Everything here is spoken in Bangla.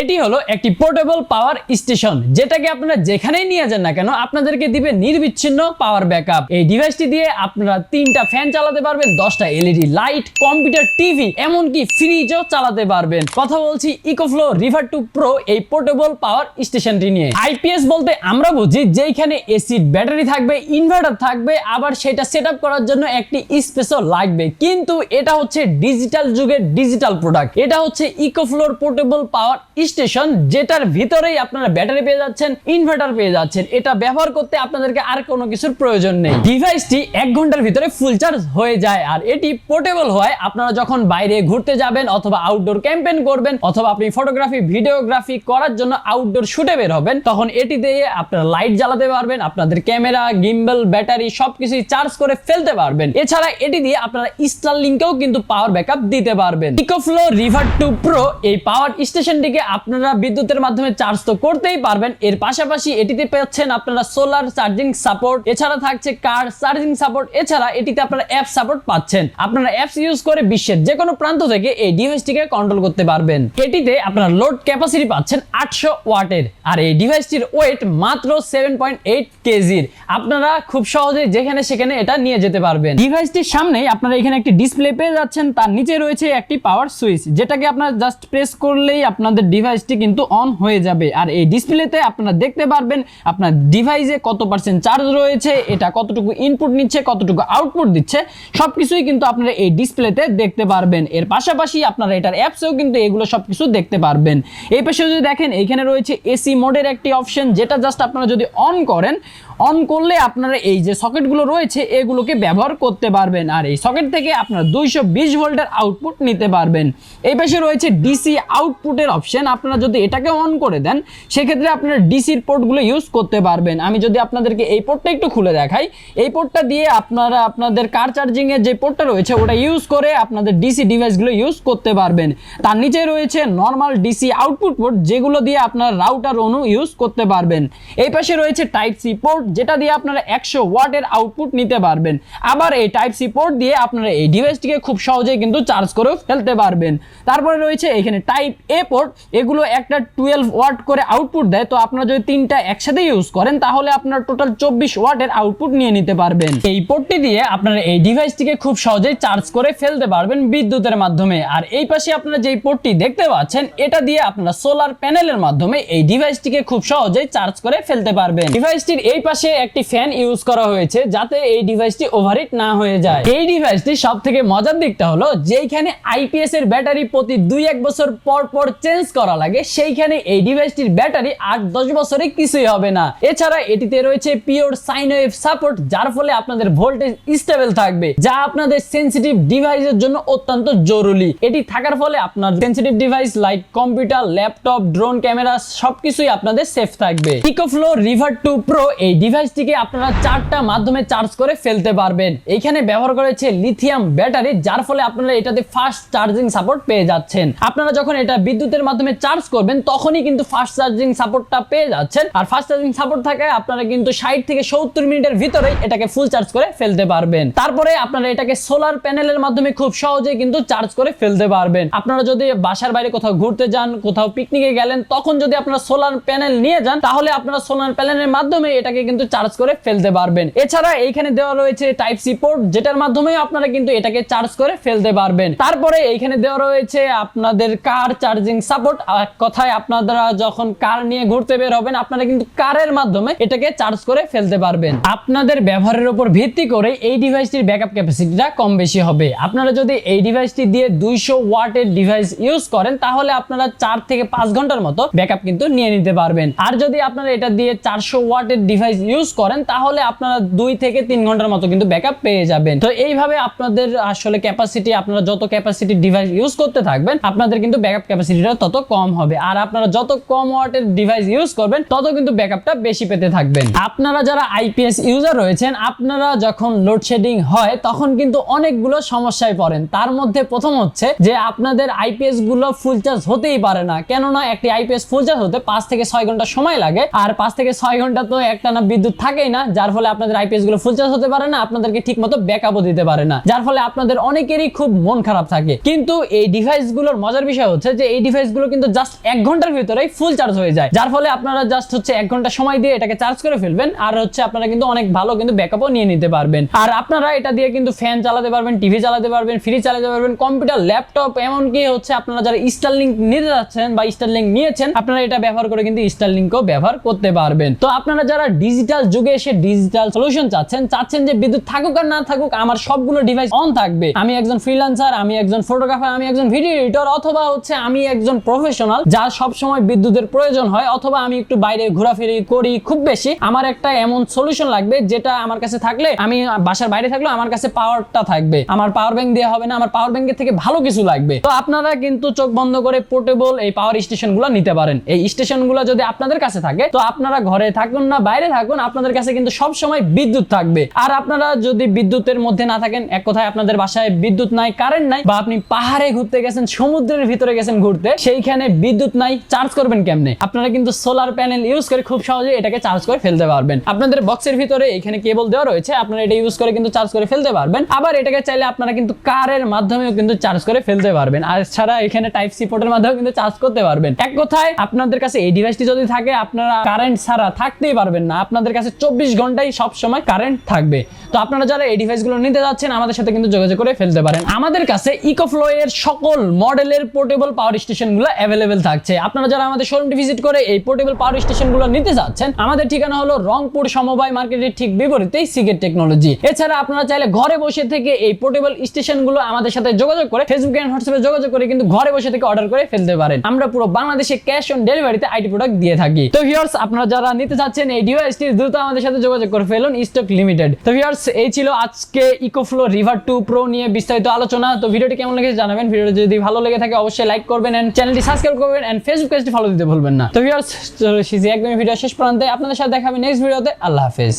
এটি হলো একটি পোর্টেবল পাওয়ার স্টেশন, যেটাকে আপনারা যেখানেই নিয়ে যান না কেন, আপনাদেরকে দিবে নির্বিচ্ছিন্ন পাওয়ার ব্যাকআপ। এই ডিভাইসটি দিয়ে আপনারা তিনটা ফ্যান চালাতে পারবেন, দশটা এলইডি লাইট, কম্পিউটার, টিভি, এমনকি ফ্রিজও চালাতে পারবেন। কথা বলছি ইকোফ্লো রিভার টু প্রো এই পোর্টেবল পাওয়ার স্টেশনটি নিয়ে। আইপিএস বলতে আমরা বুঝি যেখানে এসি ব্যাটারি থাকবে, ইনভার্টার থাকবে, আবার সেটা সেট করার জন্য একটি স্পেসও লাগবে। কিন্তু এটা হচ্ছে ডিজিটাল যুগের ডিজিটাল প্রোডাক্ট। এটা হচ্ছে ইকোফ্লোর পোর্টেবল পাওয়ার স্টেশন, যেটার ভিতরেই আপনারা ব্যাটারি পেয়ে যাচ্ছেন ইনভার্টার পেয়ে যাচ্ছেন। এটা ব্যবহার করতে আপনাদেরকে আর কোনো কিছুর প্রয়োজন নেই। ডিভাইসটি এক ঘণ্টার ভিতরে ফুল চার্জ হয়ে যায়, আর এটি পোর্টেবল হয়। আপনারা যখন বাইরে ঘুরতে যাবেন অথবা আউটডোর ক্যাম্পেইন করবেন, অথবা আপনি ফটোগ্রাফি ভিডিওগ্রাফি করার জন্য আউটডোর শুটে বের হবেন, তখন এটি দিয়ে আপনারা লাইট জ্বালাতে পারবেন, আপনাদের ক্যামেরা গিম্বল ব্যাটারি সবকিছুই চার্জ করে ফেলতে পারবেন। এছাড়া এটি দিয়ে আপনারা স্টার লিঙ্কেও কিন্তু পাওয়ার ব্যাকআপ দিতে পারবেন। ইকোফ্লো রিভার টু প্রো এই পাওয়ার স্টেশনটিকে আপনারা বিদ্যুতের মাধ্যমে চার্জ তো করতেই পারবেন। এর পাশাপাশি এটিতে পাচ্ছেন আপনারা সোলার চার্জিং সাপোর্ট এছাড়া থাকছে কার চার্জিং সাপোর্ট এছাড়া এটিতে আপনারা অ্যাপ সাপোর্ট পাচ্ছেন। আপনারা অ্যাপস ইউজ করে বিশ্বের যে কোনো প্রান্ত থেকে এই ডিভাইসটিকে কন্ট্রোল করতে পারবেন। এটিতে আপনারা লোড ক্যাপাসিটি পাচ্ছেন আটশো ওয়াটের। আর এই ডিভাইসটির ওয়েট মাত্র সেভেন পয়েন্ট এইট কেজির। আপনারা খুব সহজে যেখানে সেখানে এটা নিয়ে যেতে পারবেন। ডিভাইসটির সামনেই আপনারা এখানে একটি ডিসপ্লে পেয়ে যাচ্ছেন। তার নিচে রয়েছে একটি পাওয়ার সুইচ যেটাকে আপনারা জাস্ট প্রেস করলেই আপনাদের ডিভাইসটি কিন্তু অন হয়ে যাবে। আর এই ডিসপ্লেতে আপনারা দেখতে পারবেন আপনার ডিভাইসে কত পার্সেন্ট চার্জ রয়েছে, এটা কতটুকু ইনপুট নিচ্ছে, কতটুকু আউটপুট দিচ্ছে, সবকিছুই কিন্তু আপনারা এই ডিসপ্লেতে দেখতে পারবেন। এর পাশাপাশি আপনারা এটার অ্যাপসেও কিন্তু এগুলো সবকিছু দেখতে পারবেন। এই পাশে যদি দেখেন এখানে রয়েছে এসি মোডের একটি অপশন যেটা জাস্ট আপনারা যদি অন করেন অন করলে আপনারা এই যে সকেটগুলো রয়েছে, এগুলোকে ব্যবহার করতে পারবেন। আর এই সকেট থেকে আপনারা দুইশো বিশ ভোল্টের আউটপুট নিতে পারবেন। এই পাশে রয়েছে ডিসি আউটপুটের অপশন আপনারা যদি এটাকে অন করে দেন, সেক্ষেত্রে আপনারা ডিসির পোর্টগুলো ইউজ করতে পারবেন। আমি যদি আপনাদেরকে এই পোর্টটা একটু খুলে দেখাই, এই পোর্টটা দিয়ে আপনারা আপনাদের কার চার্জিংয়ের যে পোর্টটা রয়েছে, ওটা ইউজ করে আপনাদের ডিসি ডিভাইসগুলো ইউজ করতে পারবেন। তার নিচে রয়েছে নর্মাল ডিসি আউটপুট পোর্ট যেগুলো দিয়ে আপনার রাউটার অনু ইউজ করতে পারবেন। এই পাশে রয়েছে টাইপ সি পোর্ট যেটা দিয়ে আপনারা একশো ওয়াটের আউটপুট নিতে পারবেন। আবার এই টাইপ সি পোর্ট দিয়ে আপনারা এই ডিভাইসটিকে খুব সহজেই কিন্তু চার্জ করেও ফেলতে পারবেন। তারপরে রয়েছে এখানে টাইপ এ পোর্ট এগুলো একটা টুয়েলভ ওয়াট করে আউটপুট দেয়, তো আপনারা যদি তিনটা একসাথে ইউজ করেন, তাহলে আপনার টোটাল চব্বিশ ওয়াটের আউটপুট নিয়ে নিতে পারবেন। এই পোর্টটি দিয়ে আপনারা এই ডিভাইসটিকে খুব সহজেই চার্জ করে ফেলতে পারবেন বিদ্যুতের মাধ্যমে। আর এই পাশে আপনারা যেই পোর্টটি দেখতে পাচ্ছেন, এটা দিয়ে আপনারা সোলার প্যানেলের মাধ্যমে এই ডিভাইসটিকে খুব সহজেই চার্জ করে ফেলতে পারবেন। ডিভাইসটির এই পাশে একটি ফ্যান ইউজ করা হয়েছে, যাতে এই ডিভাইসটি ওভারহিট না হয়ে যায়। এই ডিভাইসটি সব থেকে মজার দিকটা হলো, যেইখানে আইপিএস এর ব্যাটারি প্রতি দুই এক বছর পর পর চেঞ্জ করা লাগে, সেইখানে এই ডিভাইসটির ব্যাটারি আট দশ বছরে কিছুই হবে না। এছাড়া এটিতে রয়েছে পিওর সাইন ওয়েভ সাপোর্ট যার ফলে আপনাদের ভোল্টেজ স্টেবল থাকবে, যা আপনাদের সেন্সিটিভ ডিভাইসের জন্য অত্যন্ত জরুরি। এটি থাকার ফলে আপনার sensitive device like computer laptop drone camera সবকিছুই আপনাদের সেফ থাকবে। ইকোফ্লো রিভার টু প্রো এই ডিভাইসটিকে আপনারা চারটা মাধ্যমে চার্জ করে ফেলতে পারবেন। এখানে ব্যবহার করেছে লিথিয়াম ব্যাটারি যার ফলে আপনারা এটাতে ফাস্ট চার্জিং সাপোর্ট পেয়ে যাচ্ছেন। আপনারা যখন এটা বিদ্যুতের মাধ্যমে চার্জ করবেন, তখনই কিন্তু ফাস্ট চার্জিং সাপোর্টটা পেয়ে যাচ্ছেন। আর ফাস্ট চার্জিং সাপোর্ট থাকে আপনারা কিন্তু ষাট থেকে সত্তর মিনিটের ভিতরেই এটাকে ফুল চার্জ করে ফেলতে পারবেন। তারপরে আপনারা এটাকে সোলার প্যানেলের মাধ্যমে খুব সহজেই কিন্তু চার্জ করে ফেলতে পারবেন। আপনারা যদি বাসার বাইরে কোথাও ঘুরতে যান, কোথাও পিকনিকে গেলেন, তখন যদি আপনারা সোলার প্যানেল নিয়ে যান, তাহলে আপনারা সোলার প্যানেলের মাধ্যমে এটাকে কিন্তু চার্জ করে ফেলতে পারবেন। এছাড়া এইখানে দেওয়া রয়েছে টাইপ সি পোর্ট যেটার মাধ্যমে আপনারা কিন্তু এটাকে চার্জ করে ফেলতে পারবেন। তারপরে এইখানে দেওয়া রয়েছে আপনাদের কার চার্জিং সাপোর্ট কথায় আপনারা যখন কার নিয়ে ঘুরতে বের হবেন, আপনারা কিন্তু কারের মাধ্যমে এটাকে চার্জ করে ফেলতে পারবেন। আপনাদের ব্যবহারের উপর ভিত্তি করে এই ডিভাইসটির ব্যাকআপ ক্যাপাসিটিটা কম বেশি হবে। আপনারা যদি এই ডিভাইসটি দিয়ে দুইশো ওয়াটের ডিভাইস ইউজ করেন, তাহলে আপনারা চার থেকে পাঁচ ঘণ্টার মতো ব্যাকআপ কিন্তু নিয়ে নিতে পারবেন। আর যদি আপনারা এটা দিয়ে চারশো ওয়াটের ডিভাইস ইউজ করেন, তাহলে আপনারা দুই থেকে তিন ঘণ্টার মতো কিন্তু ব্যাকআপ পেয়ে যাবেন। তো এইভাবে আপনাদের আসলে ক্যাপাসিটি আপনারা যত ক্যাপাসিটি ডিভাইস ইউজ করতে থাকবেন, আপনাদের কিন্তু ব্যাকআপ ক্যাপাসিটিটা তত কম হবে। আর আপনারা যত কম ওয়াটের ডিভাইস ইউজ করবেন, তত কিন্তু ব্যাকআপটা বেশি পেতে থাকবেন। আপনারা যারা আইপিএস ইউজার রয়েছেন, আপনারা যখন লোডশেডিং হয়, তখন কিন্তু অনেকগুলো সমস্যায় পড়েন। তার মধ্যে প্রথম হচ্ছে যে, আপনাদের আইপিএসগুলো ফুল চার্জ হতেই পারে না। কেননা একটি আইপিএস ফুল চার্জ হতে পাঁচ থেকে ছয় ঘণ্টা সময় লাগে। আর পাঁচ থেকে ছয় ঘণ্টা তো একটানা বিদ্যুৎ থাকেই না, যার ফলে আপনাদের আইপিএসগুলো ফুল চার্জ হতে পারে না, আপনাদেরকে ঠিক মতো ব্যাকআপও দিতে পারে না। যার ফলে আপনাদের অনেকেরই খুব মন খারাপ থাকে। কিন্তু এই ডিভাইসগুলোর মজার বিষয় হচ্ছে যে, এই ডিভাইসগুলো কিন্তু জাস্ট এক ঘণ্টার ভিতরেই ফুল চার্জ হয়ে যায়। যার ফলে আপনারা জাস্ট হচ্ছে এক ঘণ্টা সময় দিয়ে এটাকে চার্জ করে ফেলবেন, আর হচ্ছে আপনারা কিন্তু অনেক ভালো কিন্তু ব্যাকআপও নিয়ে নিতে পারবেন। আর আপনারা এটা দিয়ে কিন্তু ফ্যান চালাতে পারবেন টিভি চালাতে পারবেন ফ্রিজ চালাতে পারবেন কম্পিউটার ল্যাপটপ এমনকি হচ্ছে আপনারা যারা স্টারলিংক নিতে যাচ্ছেন বা স্টারলিংক নিয়েছেন, আপনারা এটা ব্যবহার করে কিন্তু স্টারলিংকও ব্যবহার করতে পারবেন। তো আপনারা যারা ডিজিটাল যুগে এসে ডিজিটাল সলিউশন চাচ্ছেন চাচ্ছেন যে বিদ্যুৎ থাকুক আর না থাকুক, আমার সবগুলো ডিভাইস অন থাকবে। আমি একজন ফ্রিল্যান্সার আমি একজন ফটোগ্রাফার আমি একজন ভিডিও এডিটর অথবা হচ্ছে আমি একজন প্রফেশনাল যার সব সময় বিদ্যুতের প্রয়োজন হয়, অথবা আমি একটু বাইরে ঘোরাফেরি করি খুব বেশি, আমার একটা এমন সলিউশন লাগবে, যেটা আমার কাছে থাকলে, আমি বাসার বাইরে থাকলেও আমার কাছে পাওয়ারটা থাকবে। আমার পাওয়ার ব্যাংক দেওয়া হবে না, আমার পাওয়ার ব্যাংকের থেকে ভালো কিছু লাগবে। তো আপনারা কিন্তু চোখ বন্ধ করে পোর্টেবল এই পাওয়ার স্টেশনগুলো নিতে পারেন। এই স্টেশনগুলো যদি আপনাদের কাছে থাকে, তো আপনারা ঘরে থাকুন না, বাইরে থাকুন, আপনাদের কাছে কিন্তু সব সময় বিদ্যুৎ থাকবে। আর আপনারা যদি বিদ্যুতের মধ্যে না থাকেন, এক কথায় আপনাদের বাসায় বিদ্যুৎ নাই কারেন্ট নাই, বা আপনি পাহাড়ে ঘুরতে গেছেন, সমুদ্রের ভিতরে গেছেন ঘুরতে, সেইখানে বিদ্যুৎ নাই চার্জ করবেন কেমনে? আপনারা কিন্তু সোলার প্যানেল ইউজ করে খুব সহজে এটাকে চার্জ করে ফেলতে পারবেন। আপনাদের বক্সের ভিতরে এখানে কেবল দেওয়া রয়েছে, আপনারা এটা ইউজ করে কিন্তু চার্জ করে ফেলতে পারবেন। আবার এটাকে চাইলে আপনারা কিন্তু কারের মাধ্যমেও কিন্তু চার্জ করে ফেলতে পারবেন। আর ছাড়া এখানে টাইপ সি পোর্টের মাধ্যমেও কিন্তু চার্জ করতে পারবেন। এক কথায়, আপনাদের কাছে এই ডিভাইসটি যদি থাকে, আপনারা কারেন্ট ছাড়া থাকতেই পারবেন না। আপনাদের কাছে চব্বিশ ঘন্টাই সব সময় কারেন্ট থাকবে। তো আপনারা যারা এই ডিভাইসগুলো নিতে যাচ্ছেন, আমাদের সাথে কিন্তু যোগাযোগ করে ফেলতে পারেন। আমাদের কাছে ইকোফ্লো এর সকল মডেলের পোর্টেবল পাওয়ার স্টেশনগুলো অ্যাভেলেবেল থাকছে। আপনারা যারা আমাদের শোরুমটি ভিজিট করে এই পোর্টেবল পাওয়ার স্টেশনগুলো নিতে যাচ্ছেন, আমাদের ঠিকানা হলো রংপুর সমবায় মার্কেটের ঠিক বিপরীতেই সিগেট টেকনোলজি এছাড়া আপনারা চাইলে ঘরে বসে থেকে এই পোর্টেবল স্টেশনগুলো আমাদের সাথে যোগাযোগ করে ফেসবুক এন্ড হোয়াটসঅ্যাপে যোগাযোগ করে কিন্তু ঘরে বসে থেকে অর্ডার করে ফেলতে পারেন। আমরা পুরো বাংলাদেশে ক্যাশ অন ডেলিভারিতে আইটি প্রোডাক্ট দিয়ে থাকি। তো ভিউয়ার্স আপনারা যারা নিতে চাচ্ছেন এই ডিভাইসটি দ্রুত আমাদের সাথে যোগাযোগ করে ফেলুন স্টক লিমিটেড তো ভিউয়ার্স এই ছিল আজকে ইকোফ্লো রিভার টু প্রো নিয়ে বিস্তারিত আলোচনা। তো ভিডিওটি কেমন লেগেছে জানাবেন। ভিডিওটি যদি ভালো লেগে থাকে, অবশ্যই লাইক করবেন এন্ড চ্যানেলটি সাবস্ক্রাইব করবেন এন্ড ফেসবুক পেজটি ফলো দিতে ভুলবেন না। তো ভিউয়ার্স একদমই ভিডিও শেষ প্রান্তে আপনাদের সাথে দেখাবে নেক্সট ভিডিওতে আল্লাহ হাফেজ।